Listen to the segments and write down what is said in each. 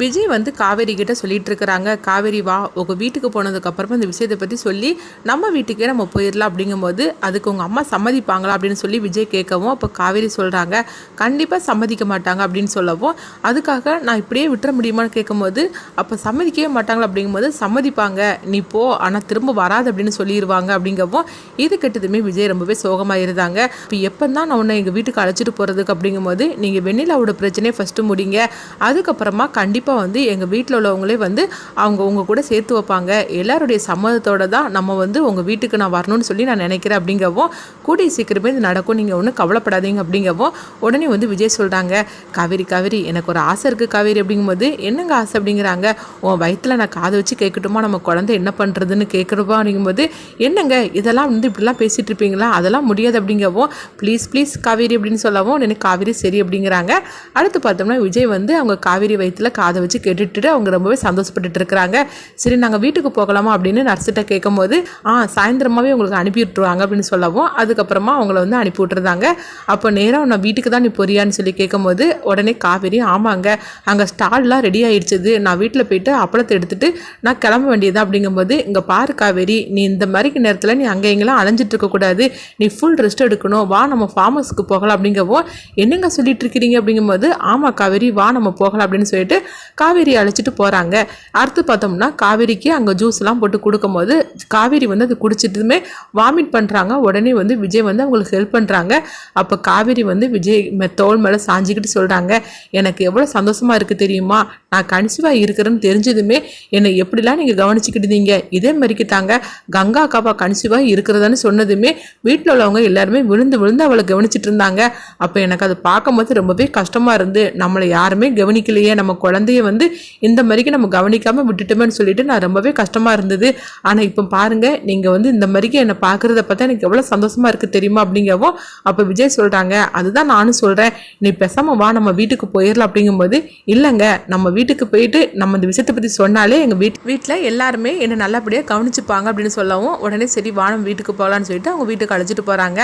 விஜய் வந்து காவேரி கிட்ட சொல்லிட்டு இருக்கிறாங்க. காவேரி வா உங்க வீட்டுக்கு போனதுக்கப்புறமா இந்த விஷயத்தை பத்தி சொல்லி நம்ம வீட்டுக்கே நம்ம போயிடலாம் அப்படிங்கும்போது அதுக்கு உங்க அம்மா சம்மதிப்பாங்களா அப்படின்னு சொல்லி விஜய் கேட்கவும் அப்போ காவேரி சொல்றாங்க. கண்டிப்பா சம்மதிக்க மாட்டாங்க அப்படின்னு சொல்லவும் அதுக்காக நான் இப்படியே விட்டுற முடியுமான்னு கேட்கும்போது அப்போ சம்மதிக்கவே மாட்டாங்களா அப்படிங்கும்போது சம்மதிப்பாங்க. நீ போ ஆனால் திரும்ப வராது அப்படின்னு சொல்லிடுவாங்க அப்படிங்கவும் இது கெட்டதுமே விஜய் ரொம்பவே சோகமாக இருந்தாங்க. இப்போ எப்போ தான் நான் உன்னை எங்கள் வீட்டுக்கு அழைச்சிட்டு போகிறதுக்கு அப்படிங்கும்போது நீங்கள் வெண்ணிலாவோட பிரச்சனையை ஃபஸ்ட்டு முடிங்க. அதுக்கப்புறமா கண்டிப்பாக வந்து எங்கள் வீட்டில் உள்ளவங்களே வந்து அவங்க உங்கள் கூட சேர்த்து வைப்பாங்க. எல்லாருடைய சம்மதத்தோட தான் நம்ம வந்து உங்கள் வீட்டுக்கு நான் வரணும்னு சொல்லி நான் நினைக்கிறேன் அப்படிங்கவும் கூடிய சீக்கிரமே இது நடக்கும். நீங்கள் ஒன்றும் கவலைப்படாதீங்க அப்படிங்கவும் உடனே வந்து விஜய் சொல்கிறாங்க காவேரி காவேரி எனக்கு ஒரு ஆசை இருக்குது காவேரி அப்படிங்கும்போது என்னங்க ஆசை அப்படிங்கிறாங்க? உன் வயிற்றில் நான் காதை வச்சு கேட்கட்டுமா? நம்ம குழந்தை என்ன பண்ணுறதுன்னு கேட்குறப்போ அப்படிங்கும்போது என்னங்க? இதெல்லாம் வந்து இப்படிலாம் பேசிகிட்டு இருப்பீங்களா? அதெல்லாம் முடியாது அப்படிங்கவும் ப்ளீஸ் ப்ளீஸ் காவேரி அப்படின்னு சொல்லவும் எனக்கு காவேரி சரி அப்படிங்கிறாங்க. அடுத்து பார்த்தோம்னா விஜய் வந்து அவங்க காவேரி வயிற்றில் காதை அதை வச்சு கேட்டுட்டு அவங்க ரொம்பவே சந்தோஷப்பட்டுட்டு இருக்கிறாங்க. சரி நாங்கள் வீட்டுக்கு போகலாமா அப்படின்னு நர்ஸ்கிட்ட கேட்கும்போது ஆ சாயந்தரமாகவே உங்களுக்கு அனுப்பி விட்டுருவாங்க அப்படின்னு சொல்லவும் அதுக்கப்புறமா அவங்கள வந்து அனுப்பி விட்டுருந்தாங்க. அப்போ நேராக நான் வீட்டுக்கு தான் நீ பொரியான்னு சொல்லி கேட்கும்போது உடனே காவேரி ஆமாங்க அங்கே ஸ்டால்லாம் ரெடி ஆயிடுச்சது. நான் வீட்டில் போயிட்டு அப்பளத்தை எடுத்துட்டு நான் கிளம்ப வேண்டியதா அப்படிங்கும்போது இங்கே பாரு காவேரி நீ இந்த மாதிரி நேரத்தில் நீ அங்கே எங்கெல்லாம் அலைஞ்சிட்டு இருக்கக்கூடாது நீ ஃபுல் ரெஸ்ட் எடுக்கணும். வா நம்ம ஃபார்மர்ஸ்க்கு போகலாம் அப்படிங்கவும் என்னங்க சொல்லிட்டு இருக்கிறீங்க? அப்படிங்கும்போது ஆமாம் காவேரி வா நம்ம போகலாம் அப்படின்னு சொல்லிட்டு காவேரி அழைச்சிட்டு போகிறாங்க அடுத்து பார்த்தோம்னா காவேரிக்கு அங்கே ஜூஸ்லாம் போட்டு கொடுக்கும்போது காவேரி வந்து அது குடிச்சிட்டுமே வாமிட் பண்ணுறாங்க உடனே வந்து விஜய் வந்து அவங்களுக்கு ஹெல்ப் பண்ணுறாங்க அப்போ காவேரி வந்து விஜய் மெ- மேலே சாஞ்சிக்கிட்டு சொல்கிறாங்க எனக்கு எவ்வளோ சந்தோஷமாக இருக்குது தெரியுமா? நான் கன்சீவாக இருக்கிறேன்னு தெரிஞ்சதுமே என்னை எப்படிலாம் நீங்கள் கவனிச்சுக்கிட்டீங்க இதே மாதிரிக்கு தாங்க கங்கா அக்காவா கன்சீவாக இருக்கிறதான்னு சொன்னதுமே வீட்டில் உள்ளவங்க எல்லாருமே விழுந்து விழுந்து அவளை கவனிச்சிட்டு இருந்தாங்க. அப்போ எனக்கு அது பார்க்கும்போது ரொம்பவே கஷ்டமாக இருந்து நம்மளை யாருமே கவனிக்கலையே நம்ம குழந்தைய வந்து இந்த மாதிரிக்கு நம்ம கவனிக்காமல் விட்டுட்டோமேன்னு சொல்லிட்டு நான் ரொம்பவே கஷ்டமாக இருந்தது. ஆனால் இப்போ பாருங்கள் நீங்கள் வந்து இந்த மாதிரிக்கு என்னை பார்க்குறத பார்த்தா எனக்கு எவ்வளோ சந்தோஷமாக இருக்குது தெரியுமா அப்படிங்கவும் அப்போ விஜய் சொல்கிறாங்க அதுதான் நானும் சொல்கிறேன் நீ பெசாமல் வா நம்ம வீட்டுக்கு போயிடலாம் அப்படிங்கும்போது இல்லைங்க நம்ம வீட்டுக்கு போயிட்டு நம்ம இந்த விஷயத்தை பற்றி சொன்னாலே எங்கள் வீட் வீட்டில் எல்லாருமே என்னை நல்லபடியாக கவனிச்சுப்பாங்க அப்படின்னு சொல்லவும் உடனே சரி வானம் வீட்டுக்கு போகலான்னு சொல்லிட்டு அவங்க வீட்டுக்கு அழைச்சிட்டு போகிறாங்க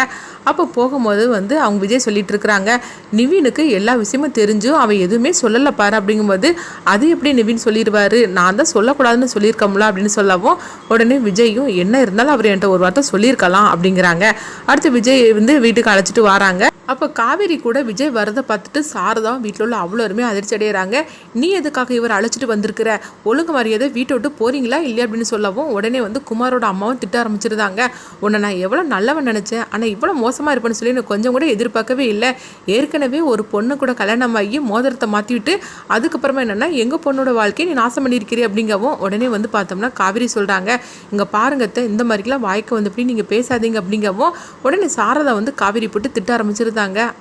அப்போ போகும்போது வந்து அவங்க விஜய் சொல்லிட்டு இருக்கிறாங்க நிவினுக்கு எல்லா விஷயமும் தெரிஞ்சும் அவன் எதுவுமே சொல்லலை பாரு அப்படிங்கும்போது அது எப்படி நிவின் சொல்லிடுவாரு? நான் தான் சொல்லக்கூடாதுன்னு சொல்லியிருக்கோம்ல அப்படின்னு சொல்லவும் உடனே விஜயும் என்ன இருந்தாலும் அவர் என்கிட்ட ஒரு வார்த்தை சொல்லியிருக்கலாம் அப்படிங்கிறாங்க. அடுத்து விஜய் வந்து வீட்டுக்கு அழைச்சிட்டு வராங்க. அப்போ காவேரி கூட விஜய் வரதை பார்த்துட்டு சாரதாவும் வீட்டில் உள்ள அவ்வளோருமே அதிர்ச்சி அடைகிறாங்க நீ எதுக்காக இவர் அழைச்சிட்டு வந்திருக்கிற? ஒழுங்கு மரியாதை வீட்டை விட்டு போகிறீங்களா இல்லையா அப்படின்னு சொல்லவும் உடனே வந்து குமாரோட அம்மாவும் திட்ட ஆரம்பிச்சிருந்தாங்க. உன்னை நான் எவ்வளோ நல்லவன் நினச்சேன். ஆனால் இவ்வளோ மோசமாக இருப்பேன்னு சொல்லி எனக்கு கொஞ்சம் கூட எதிர்பார்க்கவே இல்லை. ஏற்கனவே ஒரு பொண்ணு கூட கல்யாணம் ஆகி மோதிரத்தை மாற்றிவிட்டு அதுக்கப்புறமா என்னென்னா எங்கள் பொண்ணோட வாழ்க்கையை நீ நாசம் பண்ணியிருக்கிறீ அப்படிங்கவும் உடனே வந்து பார்த்தோம்னா காவேரி சொல்கிறாங்க இங்கே பாருங்கத்த இந்த மாதிரிலாம் வாய்க்கு வந்து அப்படி நீங்கள் பேசாதீங்க அப்படிங்கவும் உடனே சாரதா வந்து காவேரி போட்டு திட்ட ஆரம்பிச்சிருந்தாங்க.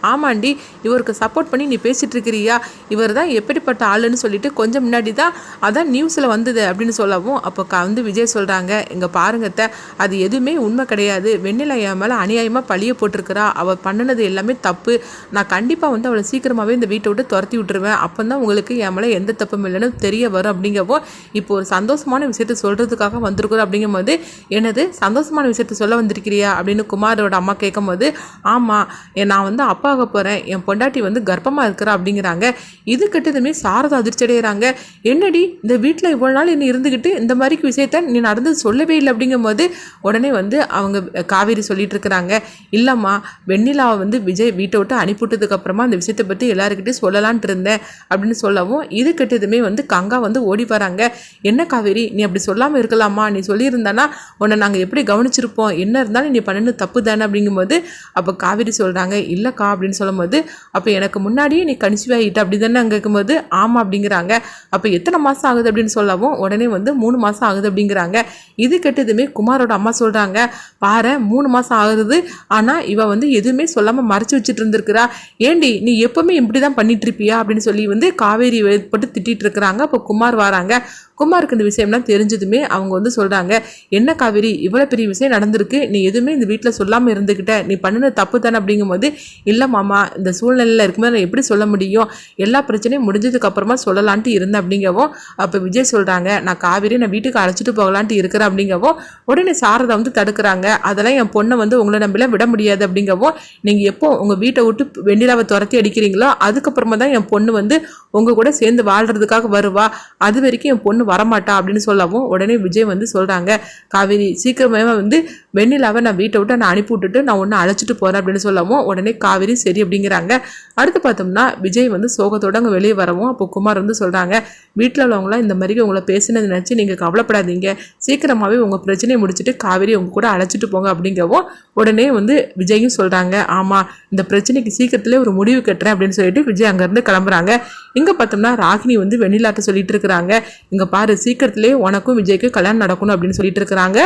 ஆமாண்டி இவருக்கு சப்போர்ட் பண்ணி நீ பேசிட்டு இருக்கிறியா இவர் தான் எப்படிப்பட்ட ஆளுன்னு சொல்லிட்டு கொஞ்சம் முன்னாடி தான் அதான் நியூஸில் வந்தது அப்படின்னு சொல்லவும் அப்போ க- வந்து விஜய் சொல்கிறாங்க இங்கே பாருங்கத்த அது எதுவுமே உண்மை கிடையாது. வெண்ணிலா என் மேலே அநியாயமாக பழிய போட்டிருக்கிறா. அவள் பண்ணினது எல்லாமே தப்பு. நான் கண்டிப்பாக வந்து அவளை சீக்கிரமாகவே இந்த வீட்டை விட்டு துரத்தி விட்டுருவேன். அப்போ தான் உங்களுக்கு என் மேலே எந்த தப்பும் இல்லைன்னு தெரிய வரும் அப்படிங்கவோ இப்போ ஒரு சந்தோஷமான விஷயத்த சொல்கிறதுக்காக வந்திருக்கிறோம் அப்படிங்கும்போது எனது சந்தோஷமான விஷயத்த சொல்ல வந்திருக்கிறியா அப்படின்னு குமாரோட அம்மா கேட்கும்போது ஆமாம் நான் நான் வந்து அப்பாக போகிறேன் என் பொண்டாட்டி வந்து கர்ப்பமாக இருக்கிறா அப்படிங்கிறாங்க. இது கிட்டதுமே சாரதா அதிர்ச்சி அடைகிறாங்க என்னடி இந்த வீட்டில் இவ்வளோ நாள் நீ இருந்துக்கிட்டு இந்த மாதிரி விஷயத்த நீ நடந்தது சொல்லவே இல்லை அப்படிங்கும்போது உடனே வந்து அவங்க காவேரி சொல்லிட்டு இருக்கிறாங்க. இல்லைம்மா வெண்ணிலாவை வந்து விஜய் வீட்டை விட்டு அனுப்பிவிட்டதுக்கப்புறமா அந்த விஷயத்தை பற்றி எல்லாருக்கிட்டையும் சொல்லலான்ட்டு இருந்தேன் அப்படின்னு சொல்லவும் இது கிட்டதுமே வந்து கங்கா வந்து ஓடி வராங்க. என்ன காவேரி நீ அப்படி சொல்லாமல் இருக்கலாமா? நீ சொல்லியிருந்தானா உன்னை நாங்கள் எப்படி கவனிச்சிருப்போம்? என்ன இருந்தாலும் நீ பண்ணினது தப்பு தானே அப்படிங்கும்போது அப்போ காவேரி சொல்கிறாங்க இல்லைக்கா அப்படின்னு சொல்லும்போது அப்போ எனக்கு முன்னாடியே நீ கன்சீவ் ஆகிட்ட அப்படி தானே அங்கே இருக்கும்போது ஆமாம் அப்படிங்கிறாங்க. அப்போ எத்தனை மாதம் ஆகுது அப்படின்னு சொல்லவும் உடனே வந்து மூணு மாதம் ஆகுது அப்படிங்கிறாங்க. இது கெட்டதுமே குமாரோட அம்மா சொல்கிறாங்க பாரு மூணு மாதம் ஆகுது. ஆனால் இவ வந்து எதுவுமே சொல்லாமல் மறைச்சி வச்சுட்டு இருந்திருக்கிறா. ஏண்டி நீ எப்பவுமே இப்படி தான் பண்ணிட்டு இருப்பியா அப்படின்னு சொல்லி வந்து காவேரி போட்டு திட்டிட்டு இருக்கிறாங்க. அப்போ குமார் வராங்க. குமாருக்கு இந்த விஷயம்லாம் தெரிஞ்சதுமே அவங்க வந்து சொல்கிறாங்க என்ன காவேரி இவ்வளோ பெரிய விஷயம் நடந்திருக்கு நீ எதுவுமே இந்த வீட்டில் சொல்லாமல் இருந்துக்கிட்ட நீ பண்ணின தப்பு தானே? அப்படிங்கும்போது இல்லை மாமா இந்த சூழ்நிலையில் இருக்கும்போது நான் எப்படி சொல்ல முடியும்? எல்லா பிரச்சனையும் முடிஞ்சதுக்கு அப்புறமா சொல்லலான்ட்டு இருந்தேன் அப்படிங்கவும் அப்போ விஜய் சொல்கிறாங்க நான் காவேரி நான் வீட்டுக்கு அழைச்சிட்டு போகலான்ட்டு இருக்கிறேன் அப்படிங்கவும் உடனே சாரதா வந்து தடுக்கிறாங்க அதெல்லாம் என் பொண்ணை வந்து உங்களை நம்பிலாம் விட முடியாது அப்படிங்கவும் நீங்கள் எப்போ உங்கள் வீட்டை விட்டு வெண்ணிலாவை துரத்தி அடிக்கிறீங்களோ அதுக்கப்புறமா தான் என் பொண்ணு வந்து உங்கள் கூட சேர்ந்து வாழ்கிறதுக்காக வருவா அது வரைக்கும் என் பொண்ணு வரமாட்டா அப்படின்னு சொல்லவும் உடனே விஜய் வந்து சொல்கிறாங்க காவேரி சீக்கிரமே வந்து வெண்ணிலாவை நான் வீட்டை விட்டு நான் அனுப்பி விட்டுட்டு நான் ஒன்று அழைச்சிட்டு போகிறேன் அப்படின்னு சொல்லவும் உடனே காவேரி சரி அப்படிங்கிறாங்க. அடுத்து பார்த்தோம்னா விஜய் வந்து சோகத்தோடு அங்கே வெளியே வரவும் அப்போ குமார் வந்து சொல்கிறாங்க வீட்டில் உள்ளவங்களாம் இந்த மாதிரி உங்களை பேசினது நினச்சி நீங்கள் கவலைப்படாதீங்க. சீக்கிரமாகவே உங்கள் பிரச்சனையை முடிச்சுட்டு காவேரி உங்க கூட அழைச்சிட்டு போங்க அப்படிங்கவும் உடனே வந்து விஜயும் சொல்கிறாங்க ஆமாம் இந்த பிரச்சனைக்கு சீக்கிரத்திலே ஒரு முடிவு கட்டுறேன் அப்படின்னு சொல்லிட்டு விஜய் அங்கேருந்து கிளம்புறாங்க. இங்கே பார்த்தோம்னா ராகினி வந்து வெண்ணிலாட்ட சொல்லிட்டு இருக்கிறாங்க இங்கே பாரு சீக்கிரத்திலே உனக்கும் விஜய்க்கு கல்யாணம் நடக்கணும் அப்படின்னு சொல்லிட்டு இருக்கிறாங்க.